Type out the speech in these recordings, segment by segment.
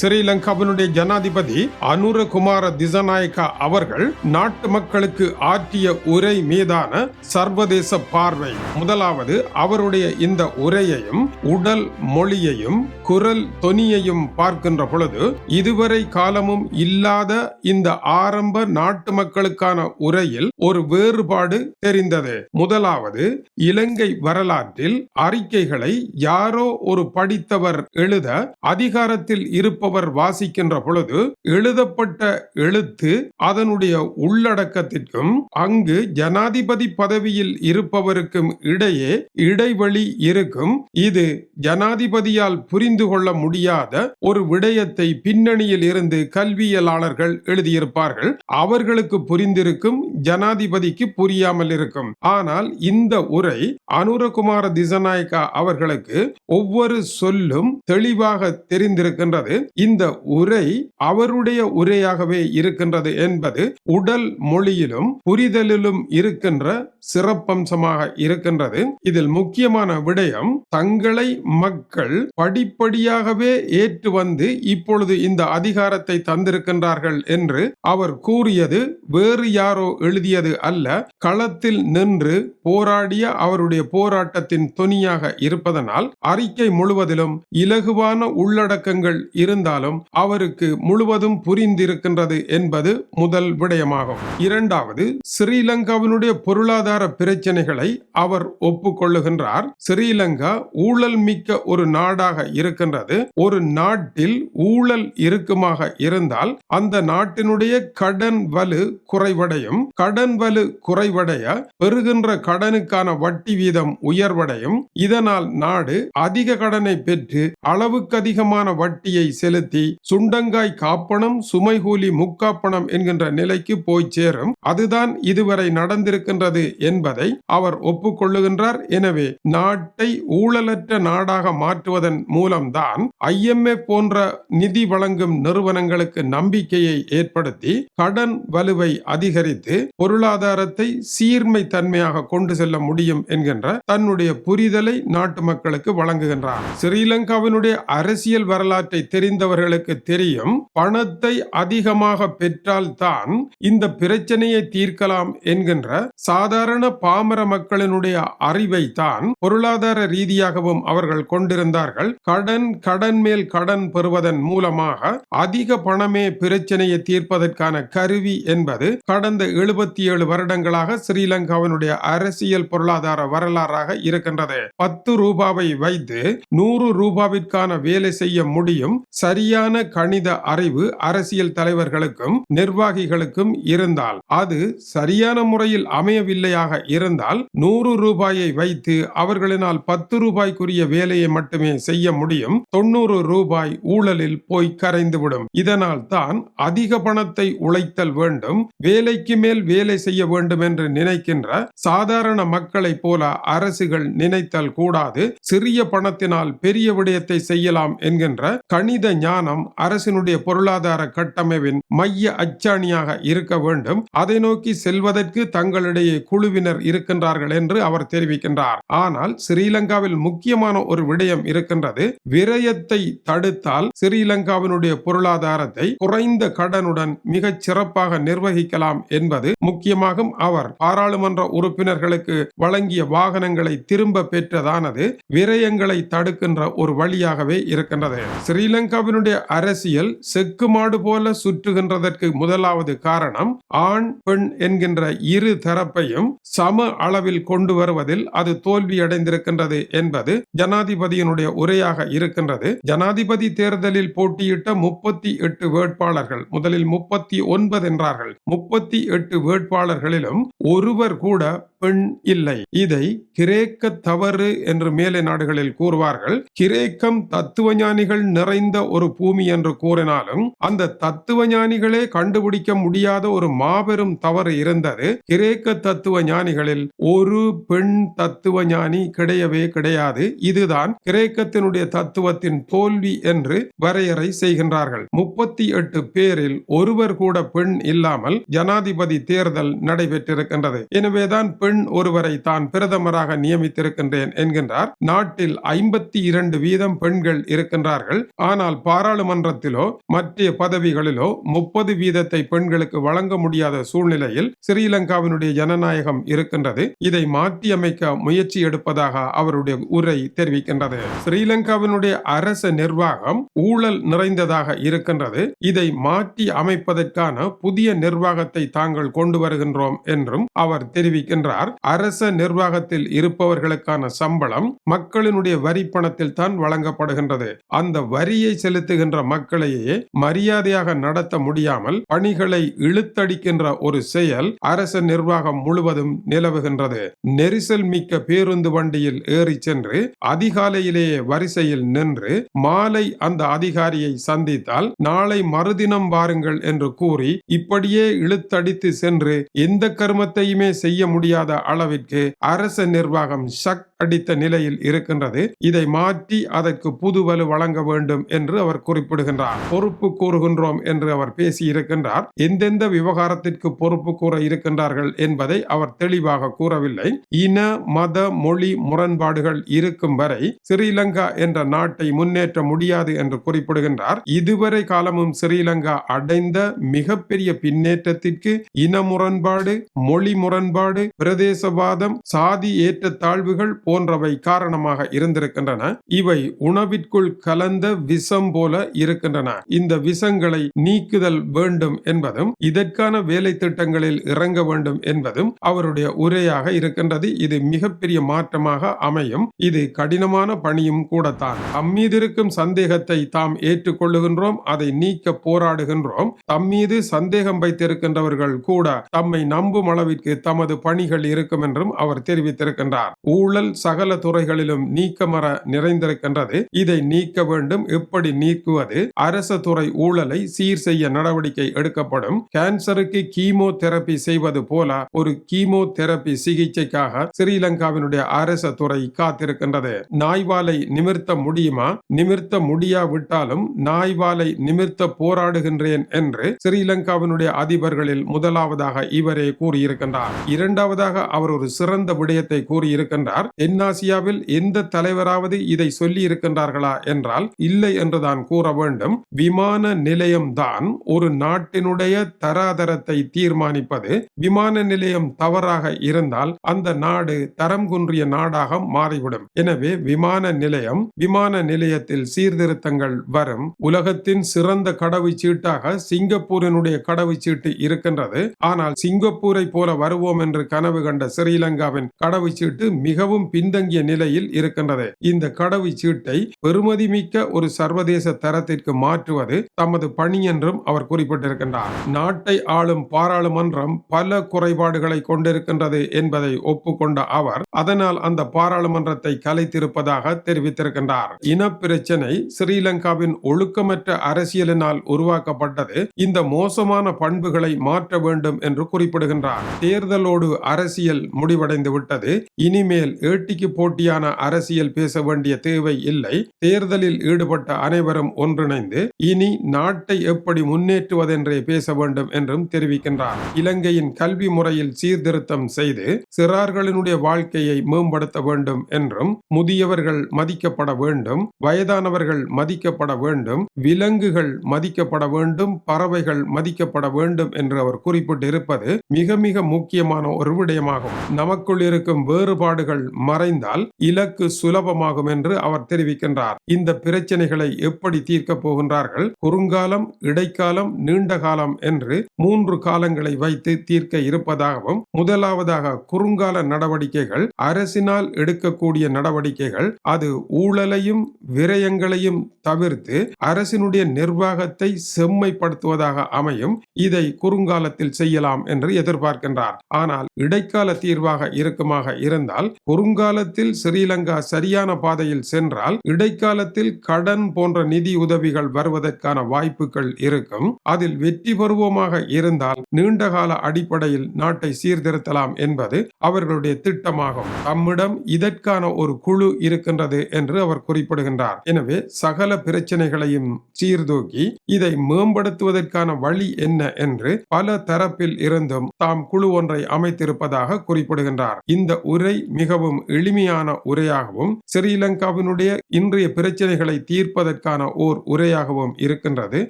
ஸ்ரீலங்காவினுடைய ஜனாதிபதி அனுரகுமார திசநாயக்கா அவர்கள் நாட்டு மக்களுக்கு ஆற்றிய உரை மீதான சர்வதேச பார்வை. முதலாவது அவருடைய இந்த உரையையும் உடல் மொழியையும் குரல் தொனியையும் பார்க்கின்ற பொழுது இதுவரை காலமும் இல்லாத இந்த ஆரம்ப நாட்டு மக்களுக்கான உரையில் ஒரு வேறுபாடு தெரிந்தது. முதலாவது இலங்கை வரலாற்றில் அறிக்கைகளை யாரோ ஒரு படித்தவர் எழுத அதிகாரத்தில் இருப்ப இருப்பவர் வாசிக்கின்ற பொழுது எழுதப்பட்ட எழுத்து அதனுடைய உள்ளடக்கத்திற்கும் அங்கு ஜனாதிபதி பதவியில் இருப்பவருக்கும் இடையே இடைவெளி இருக்கும். இது ஜனாதிபதியால் புரிந்து கொள்ள முடியாத ஒரு விடயத்தை பின்னணியில் இருந்து கல்வியலாளர்கள் எழுதியிருப்பார்கள். அவர்களுக்கு புரிந்திருக்கும் ஜனாதிபதிக்கு புரியாமல் இருக்கும். ஆனால் இந்த உரை அனுரகுமார திசநாயக்கா அவர்களுக்கு ஒவ்வொரு சொல்லும் தெளிவாக தெரிந்திருக்கின்றது. இந்த உரை அவருடைய உரையாகவே இருக்கின்றது என்பது உடல் மொழியிலும் புரிதலிலும் இருக்கின்ற சிறப்பம்சமாக இருக்கின்றது. இதில் முக்கியமான விடயம் தங்களை மக்கள் படிப்படியாகவே ஏற்று வந்து இப்பொழுது இந்த அதிகாரத்தை தந்திருக்கின்றார்கள் என்று அவர் கூறியது வேறு யாரோ எழுதியது அல்ல. களத்தில் நின்று போராடிய அவருடைய போராட்டத்தின் தொனியாக இருப்பதனால் அறிக்கை முழுவதிலும் இலகுவான உள்ளடக்கங்கள் இருந்தாலும் அவருக்கு முழுவதும் புரிந்திருக்கின்றது என்பது முதல் விடயமாகும். இரண்டாவது ஸ்ரீலங்காவினுடைய பொருளாதார பிரச்சனைகளை அவர் ஒப்புக்கொள்ளுகின்றார். ஸ்ரீலங்கா ஊழல் மிக்க ஒரு நாடாக இருக்கின்றது. ஒரு நாட்டில் ஊழல் இருக்குமாக இருந்தால் அந்த நாட்டினுடைய கடன் வலு குறைவடையும். கடன் வலு குறை குறைவடைய பெறுகின்ற கடனுக்கான வட்டி வீதம் உயர்வடையும். இதனால் நாடு அதிக கடனை பெற்று அளவுக்கு அதிகமான வட்டியை செலுத்தி சுண்டங்காய் காப்பணம் சுமைகூலி முக்காப்பணம் என்கின்ற நிலைக்கு போய் சேரும். அதுதான் இதுவரை நடந்திருக்கின்றது என்பதை அவர் ஒப்புக்கொள்ளுகின்றார். எனவே நாட்டை ஊழலற்ற நாடாக மாற்றுவதன் மூலம்தான் ஐஎம்எஃப் போன்ற நிதி வழங்கும் நிறுவனங்களுக்கு நம்பிக்கையை ஏற்படுத்தி கடன் வலுவை அதிகரித்து பொருளாதாரத்தை சீர்மை தன்மையாக கொண்டு செல்ல முடியும் என்கின்ற தன்னுடைய புரிதலை நாட்டு மக்களுக்கு வழங்குகின்றார். ஸ்ரீலங்காவினுடைய அரசியல் வரலாற்றை தெரிந்தவர்களுக்கு தெரியும் பணத்தை அதிகமாக பெற்றால்தான் இந்த பிரச்சனையை தீர்க்கலாம் என்கின்ற சாதாரண பாமர மக்களினுடைய அறிவை தான் பொருளாதார ரீதியாகவும் அவர்கள் கொண்டிருந்தார்கள். கடன் கடன் மேல் கடன் பெறுவதன் மூலமாக அதிக பணமே பிரச்சனையை தீர்ப்பதற்கான கருவி என்பது கடந்த எழுபத்தி ஏழு வருடங்களாக ஸ்ரீலங்காவினுடைய அரசியல் பொருளாதார வரலாறாக இருக்கின்றது. பத்து ரூபாவை வைத்து நூறு ரூபாவிற்கான வேலை செய்ய முடியும். சரியான கணித அறிவு அரசியல் தலைவர்களுக்கும் நிர்வாகிகளுக்கும் இருந்தால் அது சரியான முறையில் அமையவில்லையாக இருந்தால் நூறு ரூபாயை வைத்து அவர்களினால் பத்து ரூபாய்க்குரிய வேலையை மட்டுமே செய்ய முடியும். தொண்ணூறு ரூபாய் ஊழலில் போய் கரைந்துவிடும். இதனால் தான் அதிக பணத்தை உழைத்தல் வேண்டும். வேலைக்கு மேல் வேலை செய்ய வேண்டும் என்று நினைக்கின்ற சாதாரண மக்களைப் போல அரசுகள் நினைத்தல் கூடாது. சிறிய பணத்தினால் பெரிய விடயத்தை செய்யலாம் என்கின்ற கணித ஞானம் அரசினுடைய பொருளாதார கட்டமைப்பின் மைய அச்சாணியாக இருக்க வேண்டும். அதை நோக்கி செல்வதற்கு தங்களிடையே குழுவினர் இருக்கின்றார்கள் என்று அவர் தெரிவிக்கின்றார். ஆனால் ஸ்ரீலங்காவில் முக்கியமான ஒரு விடயம் இருக்கின்றது. விரயத்தை தடுத்தால் ஸ்ரீலங்காவினுடைய பொருளாதாரத்தை குறைந்த கடனுடன் மிகச் சிறப்பாக நிர்வகிக்கலாம் என்பது முக்கியமாகும். அவர் அவர் பாராளுமன்ற உறுப்பினர்களுக்கு வழங்கிய வாகனங்களை திரும்ப பெற்றதானது விரயங்களை தடுக்கின்ற ஒரு வழியாகவே இருக்கின்றது. ஸ்ரீலங்காவினுடைய அரசியல் செக்குமாடு போல சுற்றுகின்றதற்கு முதலாவது காரணம் ஆண் பெண் என்கின்ற இரு தரப்பையும் சம அளவில் கொண்டு வருவதில் அது தோல்வியடைந்திருக்கின்றது என்பது ஜனாதிபதியினுடைய உரையாக இருக்கின்றது. ஜனாதிபதி தேர்தலில் போட்டியிட்ட முப்பத்தி எட்டு வேட்பாளர்கள் முதலில் முப்பத்தி ஒன்பது என்றார்கள். முப்பத்தி எட்டு வேட்பாளர்களிலும் ஒருவர் கூட பெண் இல்லை. இதை கிரேக்க தவறு என்று மேலை நாடுகளில் கூறுவார்கள். கிரேக்கம் தத்துவ ஞானிகள் நிறைந்த ஒரு பூமி என்று கூறினாலும் அந்த தத்துவ ஞானிகளே கண்டுபிடிக்க முடியாத ஒரு மாபெரும் தவறு இருந்தது. கிரேக்க தத்துவ ஞானிகளில் ஒரு பெண் தத்துவ ஞானி கிடையவே கிடையாது. இதுதான் கிரேக்கத்தினுடைய தத்துவத்தின் தோல்வி என்று வரையறை செய்கின்றார்கள். முப்பத்தி எட்டு பேரில் ஒருவர் கூட பெண் இல்லாமல் ஜனாதிபதி தேர்தல் நடைபெற்றிருக்கிறது. இருக்கின்றது. எனவேதான் பெண் ஒருவரை தான் பிரதமராக நியமித்திருக்கின்றேன் என்கின்றார். நாட்டில் ஐம்பத்தி இரண்டு வீதம் பெண்கள் இருக்கின்றார்கள். ஆனால் பாராளுமன்றத்திலோ மற்ற பதவிகளிலோ முப்பது வீதத்தை பெண்களுக்கு வழங்க முடியாத சூழ்நிலையில் ஸ்ரீலங்காவினுடைய ஜனநாயகம் இருக்கின்றது. இதை மாற்றியமைக்க முயற்சி எடுப்பதாக அவருடைய உரை தெரிவிக்கின்றது. ஸ்ரீலங்காவினுடைய அரச நிர்வாகம் ஊழல் நிறைந்ததாக இருக்கின்றது. இதை மாற்றி அமைப்பதற்கான புதிய நிர்வாகத்தை தாங்கள் கொண்டு வருகின்றோம் என்று என்றும் அவர் தெரிவிக்கின்றார். அரச நிர்வாகத்தில் இருப்பவர்களுக்கான சம்பளம் மக்களினுடைய வரி பணத்தில் தான் வழங்கப்படுகின்றது. அந்த வரியை செலுத்துகின்ற மக்களையே மரியாதையாக நடத்த முடியாமல் பணிகளை இழுத்தடிக்கின்ற ஒரு செயல் அரச நிர்வாகம் முழுவதும் நிலவுகின்றது. நெரிசல் மிக்க பேருந்து வண்டியில் ஏறி சென்று அதிகாலையிலேயே வரிசையில் நின்று மாலை அந்த அதிகாரியை சந்தித்தால் நாளை மறுதினம் வாருங்கள் என்று கூறி இப்படியே இழுத்தடித்து சென்று எந்த கர்மத்தையுமே செய்ய முடியாத அளவிற்கு அரச நிர்வாகம் சக்தி அடித்த நிலையில் இருக்கின்றது. இதை மாற்றி அதற்கு புது வலு வழங்க வேண்டும் என்று அவர் குறிப்பிடுகின்றார். பொறுப்பு கூறுகின்றோம் என்று அவர் பேசியிருக்கின்றார். எந்தெந்த விவகாரத்திற்கு பொறுப்பு கூற இருக்கின்றார்கள் என்பதை அவர் தெளிவாக கூறவில்லை. இன மத மொழி முரண்பாடுகள் இருக்கும் வரை ஸ்ரீலங்கா என்ற நாட்டை முன்னேற்ற முடியாது என்று குறிப்பிடுகின்றார். இதுவரை காலமும் ஸ்ரீலங்கா அடைந்த மிகப்பெரிய பின்னேற்றத்திற்கு இன முரண்பாடு மொழி முரண்பாடு பிரதேசவாதம் சாதி ஏற்ற தாழ்வுகள் போன்றவை காரணமாக இருந்திருக்கின்றன. இவை உணவிற்குள் கலந்த விஷம் போல இருக்கின்றன. இந்த விஷங்களை நீக்குதல் வேண்டும் என்பதும் இதற்கான வேலை திட்டங்களில் இறங்க வேண்டும் என்பதும் அவருடைய உரையாக இருக்கின்றது. இது மிகப்பெரிய மாற்றமாக அமையும். இது கடினமான பணியும் கூடத்தான். தம்மீது இருக்கும் சந்தேகத்தை தாம் ஏற்றுக்கொள்ளுகின்றோம் அதை நீக்க போராடுகின்றோம். தம்மீது சந்தேகம் வைத்திருக்கின்றவர்கள் கூட தம்மை நம்பும் அளவிற்கு தமது பணிகள் இருக்கும் என்றும் அவர் தெரிவித்திருக்கின்றார். ஊழல் சகல துறைகளிலும் நீக்கமர நிறைந்திருக்கின்றது. இதை நீக்க வேண்டும் எப்படி நீக்குவது? அரச துறை ஊழலை சீர் செய்ய நடவடிக்கை எடுக்கப்படும். கேன்சருக்கு கீமோ தெரப்பி செய்வது போல ஒரு கீமோ தெரப்பி சிகிச்சைக்காக ஸ்ரீலங்காவினுடைய அரச துறை காத்திருக்கின்றது. நாய்வாலை நிமிர்த்த முடியுமா? நிமிர்த்த முடியாவிட்டாலும் நாய்வாலை நிமிர்த்த போராடுகின்றேன் என்று ஸ்ரீலங்காவினுடைய அதிபர்களில் முதலாவதாக இவரே கூறியிருக்கின்றார். இரண்டாவதாக அவர் ஒரு சிறந்த விடயத்தை கூறியிருக்கின்றார். தென்னாசியாவில் எந்த தலைவராவது இதை சொல்லி இருக்கின்றார்களா என்றால் இல்லை என்றுதான் கூற வேண்டும். விமான நிலையம்தான் ஒரு நாட்டினுடைய தராதரத்தை தீர்மானிப்பது. விமான நிலையம் தவறாக இருந்தால் அந்த நாடு தரம் குன்றிய நாடாக மாறிவிடும். எனவே விமான நிலையம் விமான நிலையத்தில் சீர்திருத்தங்கள் வரும். உலகத்தின் சிறந்த கடவுச்சீட்டாக சிங்கப்பூரினுடைய கடவுச்சீட்டு இருக்கின்றது. ஆனால் சிங்கப்பூரை போல வருவோம் என்று கனவு கண்ட ஸ்ரீலங்காவின் கடவுச்சீட்டு மிகவும் பின்தங்கிய நிலையில் இருக்கின்றது. இந்த கடவுச் சீட்டை பெறுமதி மிக்க ஒரு சர்வதேச தரத்திற்கு மாற்றுவது தமது பணி என்றும் அவர் குறிப்பிட்டிருக்கின்றார். நாட்டை ஆளும் பாராளுமன்றம் பல குறைபாடுகளை கொண்டிருக்கின்றது என்பதை ஒப்புக்கொண்ட அவர் அதனால் அந்த பாராளுமன்றத்தை கலைத்திருப்பதாக தெரிவித்திருக்கின்றார். இன பிரச்சனை ஸ்ரீலங்காவின் ஒழுக்கமற்ற அரசியலினால் உருவாக்கப்பட்டது இந்த மோசமான பண்புகளை மாற்ற வேண்டும் என்று குறிப்பிடுகின்றார். தேர்தலோடு அரசியல் முடிவடைந்து விட்டது இனிமேல் ஏட்டிக்கு போட்டியான அரசியல் பேச வேண்டிய தேவை இல்லை. தேர்தலில் ஈடுபட்ட அனைவரும் ஒன்றிணைந்து இனி நாட்டை எப்படி முன்னேற்றுவதென்றே பேச வேண்டும் என்றும் தெரிவிக்கின்றார். இலங்கையின் கல்வி முறையில் சீர்திருத்தம் செய்து சிறார்களினுடைய வாழ்க்கையை மேம்படுத்த வேண்டும் என்றும் முதியவர்கள் மதிக்கப்பட வேண்டும் வயதானவர்கள் மதிக்கப்பட வேண்டும் விலங்குகள் மதிக்கப்பட வேண்டும் பறவைகள் மதிக்கப்பட வேண்டும் என்று அவர் குறிப்பிட்டிருப்பது மிக மிக முக்கியமான ஒரு விடயமாகும். நமக்குள் இருக்கும் வேறுபாடுகள் மறைந்தால் இலக்கு சுலபமாகும் என்று அவர் தெரிவிக்கின்றார். இந்த பிரச்சனைகளை எப்படி தீர்க்கப் போகின்றார்கள்? குறுங்காலம் இடைக்காலம் நீண்ட காலம் என்று மூன்று காலங்களை வைத்து தீர்க்க இருப்பதாகவும் முதலாவதாக குறுங்கால நடவடிக்கைகள் அரசினால் எடுக்கக்கூடிய நடவடிக்கைகள் அது ஊழலையும் விரயங்களையும் தவிர்த்து அரசினுடைய நிர்வாகத்தை செம்மைப்படுத்துவதாக அமையும். இதை குறுங்காலத்தில் செய்யலாம் என்று எதிர்பார்க்கின்றார். ஆனால் இடைக்கால தீர்வாக இருக்குமாக இருந்தால் குறுங்கால வருங்காலத்தில் ஸ்ரீலங்கா சரியான பாதையில் சென்றால் இடைக்காலத்தில் கடன் போன்ற நிதி உதவிகள் வருவதற்கான வாய்ப்புகள் இருக்கும். அதில் வெற்றி பருவமாக இருந்தால் நீண்டகால அடிப்படையில் நாட்டை சீர்திருத்தலாம் என்பது அவர்களுடைய திட்டமாகும். தம்மிடம் இதற்கான ஒரு குழு இருக்கின்றது என்று அவர் குறிப்பிடுகின்றார். எனவே சகல பிரச்சனைகளையும் சீர்தூக்கி இதை மேம்படுத்துவதற்கான வழி என்ன என்று பல தரப்பில் இருந்தும் தாம் குழு ஒன்றை அமைத்திருப்பதாக குறிப்பிடுகின்றார். இந்த உரை மிகவும் எளிமையான உரையாகவும் ஸ்ரீலங்காவினுடைய இன்றைய பிரச்சனைகளை தீர்ப்பதற்கான ஓர் உரையாகவும் இருக்கின்றது.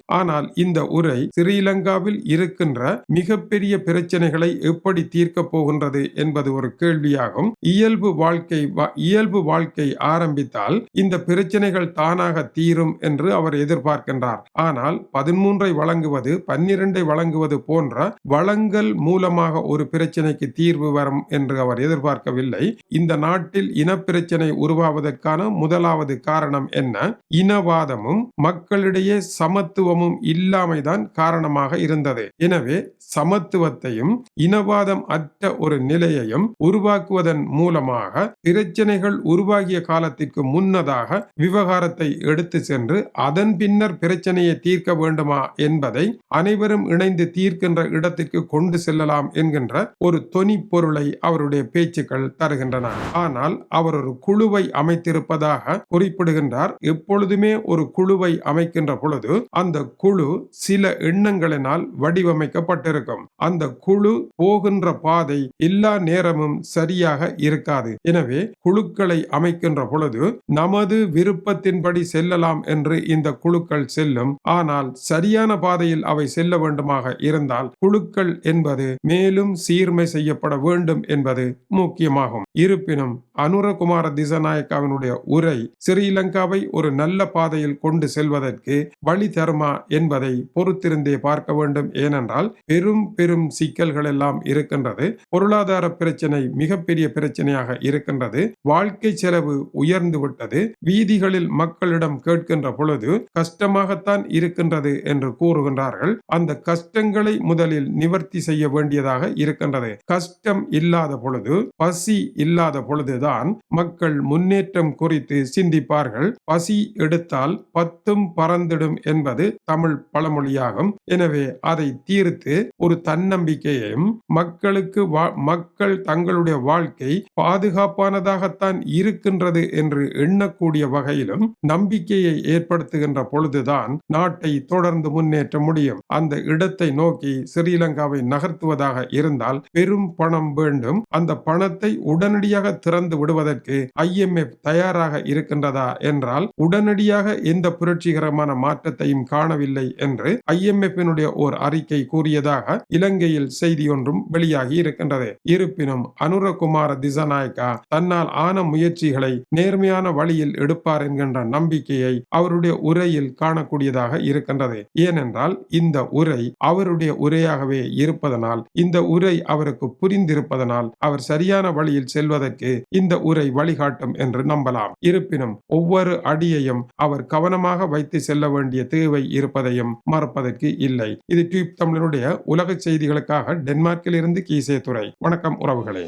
ஆனால் இந்த உரை ஸ்ரீலங்காவில் இருக்கின்ற மிகப்பெரிய பிரச்சனைகளை எப்படி தீர்க்கப் போகின்றது என்பது ஒரு கேள்வியாகும். இயல்பு வாழ்க்கை இயல்பு வாழ்க்கை ஆரம்பித்தால் இந்த பிரச்சனைகள் தானாக தீரும் என்று அவர் எதிர்பார்க்கின்றார். ஆனால் பதிமூன்றை வழங்குவது பன்னிரண்டை வழங்குவது போன்ற வளங்கள் மூலமாக ஒரு பிரச்சனைக்கு தீர்வு வரும் என்று அவர் எதிர்பார்க்கவில்லை. இந்த நாள் நாட்டில் இனப்பிரச்சனை உருவாவதற்கான முதலாவது காரணம் என்ன? இனவாதமும் மக்களிடையே சமத்துவமும் இல்லாமைதான் காரணமாக இருந்தது. எனவே சமத்துவத்தையும் இனவாதம் அற்ற ஒரு நிலையையும் உருவாக்குவதன் மூலமாக பிரச்சனைகள் உருவாகிய காலத்திற்கு முன்னதாக விவகாரத்தை எடுத்து சென்று அதன் பின்னர் பிரச்சனையை தீர்க்க வேண்டுமா என்பதை அனைவரும் இணைந்து தீர்க்கின்ற இடத்திற்கு கொண்டு செல்லலாம் என்கின்ற ஒரு தொனி பொருளை அவருடைய பேச்சுக்கள் தருகின்றன. ஆனால் அவர் ஒரு குழுவை அமைத்திருப்பதாக குறிப்பிடுகின்றார். எப்பொழுதுமே ஒரு குழுவை அமைக்கின்ற பொழுது அந்த குழு சில எண்ணங்களினால் வடிவமைக்கப்பட்டிருக்கும். அந்த குழு போகின்ற பாதை எல்லா நேரமும் சரியாக இருக்காது. எனவே குழுக்களை அமைக்கின்ற பொழுது நமது விருப்பத்தின்படி செல்லலாம் என்று இந்த குழுக்கள் செல்லும். ஆனால் சரியான பாதையில் அவை செல்ல வேண்டுமாக இருந்தால் குழுக்கள் என்பது மேலும் சீர்மை செய்யப்பட வேண்டும் என்பது முக்கியமாகும். இருப்பினும் அனுரகுமார திசநாயக்காவினுடைய உரை ஸ்ரீலங்காவை ஒரு நல்ல பாதையில் கொண்டு செல்வதற்கு வழி தருமா என்பதை பொறுத்திருந்தே பார்க்க வேண்டும். ஏனென்றால் பெரும் பெரும் சிக்கல்கள் எல்லாம் இருக்கின்றது. பொருளாதார பிரச்சனை மிகப்பெரிய பிரச்சனையாக இருக்கின்றது. வாழ்க்கை செலவு உயர்ந்து விட்டது. வீதிகளில் மக்களிடம் கேட்கின்ற பொழுது கஷ்டமாகத்தான் இருக்கின்றது என்று கூறுகின்றார்கள். அந்த கஷ்டங்களை முதலில் நிவர்த்தி செய்ய வேண்டியதாக இருக்கின்றது. கஷ்டம் இல்லாத பொழுது பசி இல்லாத பொழுதுதான் மக்கள் முன்னேற்றம் குறித்து சிந்திப்பார்கள். பசி எடுத்தால் பத்தும் பறந்திடும் என்பது தமிழ் பழமொழியாகும். எனவே அதை தீர்த்து ஒரு தன்னம்பிக்கையையும் மக்களுக்கு மக்கள் தங்களுடைய வாழ்க்கை பாதுகாப்பானதாகத்தான் இருக்கின்றது என்று எண்ணக்கூடிய வகையிலும் நம்பிக்கையை ஏற்படுத்துகின்ற பொழுதுதான் நாட்டை தொடர்ந்து முன்னேற்ற முடியும். அந்த இடத்தை நோக்கி ஸ்ரீலங்காவை நகர்த்துவதாக இருந்தால் பெரும் பணம் வேண்டும். அந்த பணத்தை உடனடியாக திறந்து விடுவதற்கு ஐஎம்எஃப் தயாராக இருக்கின்றதா என்றால் உடனடியாக எந்த புரட்சிகரமான மாற்றத்தையும் காணவில்லை என்று ஐஎம்எஃபினுடைய ஓர் அறிக்கை கூறியதாக இலங்கையில் செய்தி ஒன்றும் வெளியாகி இருக்கின்றது. இருப்பினும் அனுரகுமார திசநாயக்கா தன்னால் ஆன முயற்சிகளை நேர்மையான வழியில் எடுப்பார் என்கின்ற நம்பிக்கையை அவருடைய உரையில் காணக்கூடியதாக இருக்கின்றது. ஏனென்றால் இந்த உரை அவருடைய உரையாகவே இருப்பதனால் இந்த உரை அவருக்கு புரிந்திருப்பதனால் அவர் சரியான வழியில் செல்வதற்கு இந்த உரை வழிகாட்டும் என்று நம்பலாம். இருப்பினும் ஒவ்வொரு அடியையும் அவர் கவனமாக வைத்து செல்ல வேண்டிய தேவை இருப்பதையும் மறப்பதற்கு இல்லை. இது டியூப் தமிழனுடைய உலக செய்திகளுக்காக டென்மார்க்கில் இருந்து கீசே துறை வணக்கம் உறவுகளே.